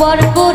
পর্ব